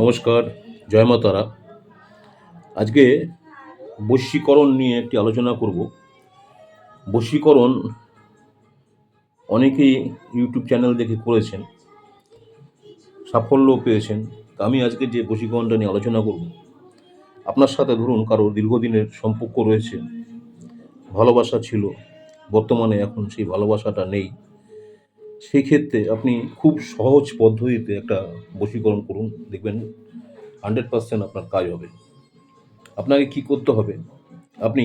নমস্কার, জয় মা তারা। আজকে বশীকরণ নিয়ে একটি আলোচনা করব। বশীকরণ অনেকেই ইউটিউব চ্যানেল দেখে করেছেন সাফল্য পেয়েছেন। তা আমি আজকে যে বশীকরণটা নিয়ে আলোচনা করব, আপনার সাথে ধরুন কারও দীর্ঘদিনের সম্পর্ক রয়েছে, ভালোবাসা ছিল, বর্তমানে এখন সেই ভালোবাসাটা নেই। সেই ক্ষেত্রে আপনি খুব সহজ পদ্ধতিতে একটা বশীকরণ করুন, দেখবেন হান্ড্রেড পার্সেন্ট আপনার কাজ হবে। আপনাকে কি করতে হবে? আপনি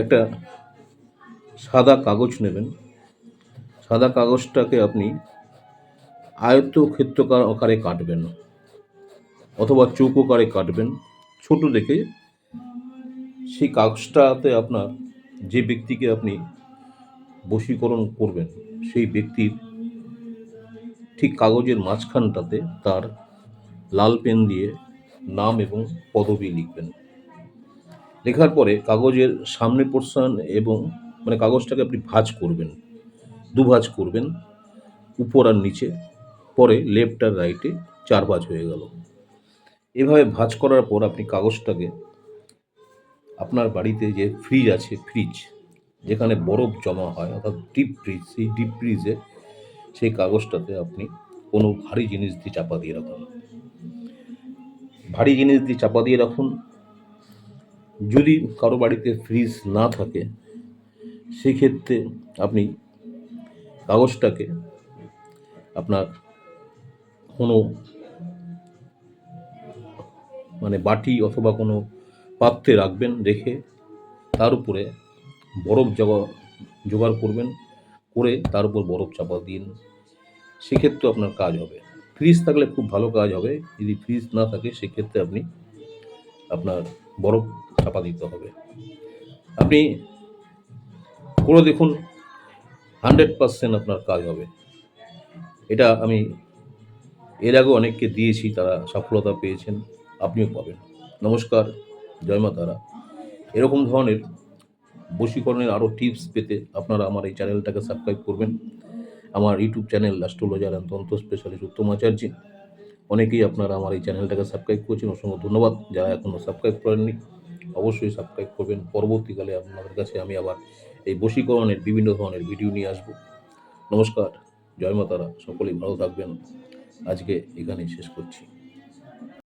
একটা সাদা কাগজ নেবেন। সাদা কাগজটাকে আপনি আয়ত্ত ক্ষেত্রকার আকারে কাটবেন অথবা চৌকোকারে কাটবেন। ছোট দেখে সেই কাগজটাতে আপনার যে ব্যক্তিকে আপনি বশীকরণ করবেন। সেই ব্যক্তির ঠিক কাগজের মাঝখানটাতে তার লাল পেন দিয়ে নাম এবং পদবি লিখবেন। লেখার পরে কাগজের সামনে পোর্শন এবং মানে কাগজটাকে আপনি ভাঁজ করবেন দু ভাঁজ করবেন, উপর আর নিচে। পরে লেফট আর রাইটে চার ভাঁজ হয়ে গেল। এভাবে ভাঁজ করার পর আপনি কাগজটাকে আপনার বাড়িতে যে ফ্রিজ আছে ফ্রিজ যেখানে বরফ জমা হয়, অর্থাৎ ডিপ ফ্রিজ সেই ডিপ ফ্রিজে সেই কাগজটাতে আপনি কোনো ভারী জিনিস দিয়ে চাপা দিয়ে রাখুন। ভারী জিনিস দিয়ে চাপা দিয়ে রাখুন। যদি কারও বাড়িতে ফ্রিজ না থাকে, সেক্ষেত্রে আপনি কাগজটাকে আপনার কোনো মানে বাটি অথবা কোনো পাত্রে রাখবেন, রেখে তার উপরে বরফ জগা জোগাড় করবেন, করে তার উপর বরফ চাপা দিন। সেক্ষেত্রে আপনার কাজ হবে। ফ্রিজ থাকলে খুব ভালো কাজ হবে। যদি ফ্রিজ না থাকে, সেক্ষেত্রে আপনি আপনার বরফ চাপা দিতে হবে। আপনি করে দেখুন, হান্ড্রেড পারসেন্ট আপনার কাজ হবে। এটা আমি এর আগেও অনেককে দিয়েছি, তারা সফলতা পেয়েছেন, আপনিও পাবেন। নমস্কার, জয় মা তারা। এরকম ধরনের বশীকরণের আরও টিপস পেতে আপনারা আমার এই চ্যানেলটাকে সাবস্ক্রাইব করবেন। আমার YouTube channel astrologer and tantra specialist Uttam Acharya. অনেকেই আপনারা আমার এই চ্যানেলটাকে সাবস্ক্রাইব করছেন, অসংখ্য ধন্যবাদ। যারা এখনও সাবস্ক্রাইব করেননি, অবশ্যই সাবস্ক্রাইব করবেন। পরবর্তীকালে আপনাদের কাছে আমি আবার এই বশীকরণের বিভিন্ন ধরনের ভিডিও নিয়ে আসব। নমস্কার, জয় মাতারা। সকলেই ভালো থাকবেন। আজকে এখানেই শেষ করছি।